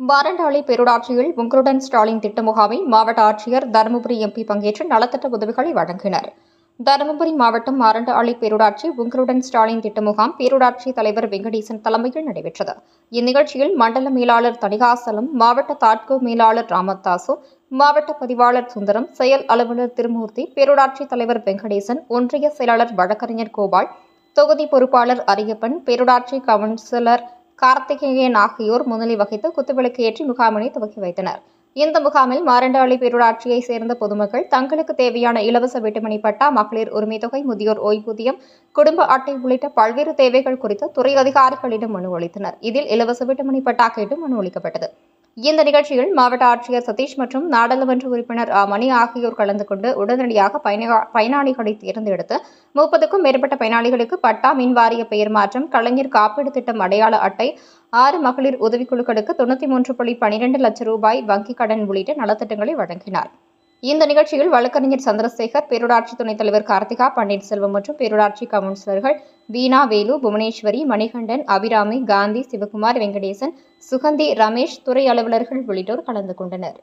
பாரண்டாளி பேரூராட்சியில் உங்களுடன் ஸ்டாலின் திட்ட முகாமை மாவட்ட ஆட்சியர் தருமபுரி எம்பி பங்கேற்று நலத்திட்ட உதவிகளை வழங்கினர். தருமபுரி மாவட்டம் மாரண்டாளி பேரூராட்சி உங்களுடன் ஸ்டாலின் திட்ட முகாம் பேரூராட்சி தலைவர் வெங்கடேசன் தலைமையில் நடைபெற்றது. இந்நிகழ்ச்சியில் மண்டல மேலாளர் தணிகாசலம் மாவட்ட தாட்கோ மேலாளர் ராமதாசு மாவட்ட பதிவாளர் சுந்தரம் செயல் அலுவலர் திருமூர்த்தி பேரூராட்சி தலைவர் வெங்கடேசன் ஒன்றிய செயலாளர் வழக்கறிஞர் கோபால் தொகுதி பொறுப்பாளர் அரியப்பன் பேரூராட்சி கவுன்சிலர் கார்த்திகேயன் ஆகியோர் முன்னிலை வகித்து குத்துவிளக்கு ஏற்றி முகாமினை துவக்கி வைத்தனர். இந்த முகாமில் மாரண்டாளி பேரூராட்சியை சேர்ந்த பொதுமக்கள் தங்களுக்கு தேவையான இலவச வீட்டுமனை பட்டா மகளிர் உரிமைத் தொகை முதியோர் ஓய்வூதியம் குடும்ப அட்டை உள்ளிட்ட பல்வேறு தேவைகள் குறித்து துறை அதிகாரிகளிடம் மனு அளித்தனர். இதில் இலவச வீட்டுமனை பட்டா கேட்டு மனு அளிக்கப்பட்டது. இந்த நிகழ்ச்சியில் மாவட்ட ஆட்சியர் சதீஷ் மற்றும் நாடாளுமன்ற உறுப்பினர் ஆ. மணி ஆகியோர் கலந்து கொண்டு உடனடியாக பயனாளிகளை தேர்ந்தெடுத்து முப்பதுக்கும் மேற்பட்ட பயனாளிகளுக்கு பட்டா மின்வாரிய பெயர் மாற்றம் கலைஞர் காப்பீடு திட்டம் அடையாள அட்டை ஆறு மகளிர் உதவிக்குழுக்களுக்கு தொண்ணூற்றி மூன்று புள்ளி பனிரெண்டு லட்சம் ரூபாய் வங்கிக் கடன் உள்ளிட்ட நலத்திட்டங்களை வழங்கினார் இந்த நிகழ்ச்சியில் வழக்கறிஞர் சந்திரசேகர் பேரூராட்சி துணைத் தலைவர் கார்த்திகா பன்னீர்செல்வம் மற்றும் பேரூராட்சி கவுன்சிலர்கள் வீணா வேலு புவனேஸ்வரி மணிகண்டன் அபிராமி காந்தி சிவகுமார் வெங்கடேசன் சுகந்தி ரமேஷ் துறை அலுவலர்கள் உள்ளிட்டோர் கலந்து கொண்டனர்.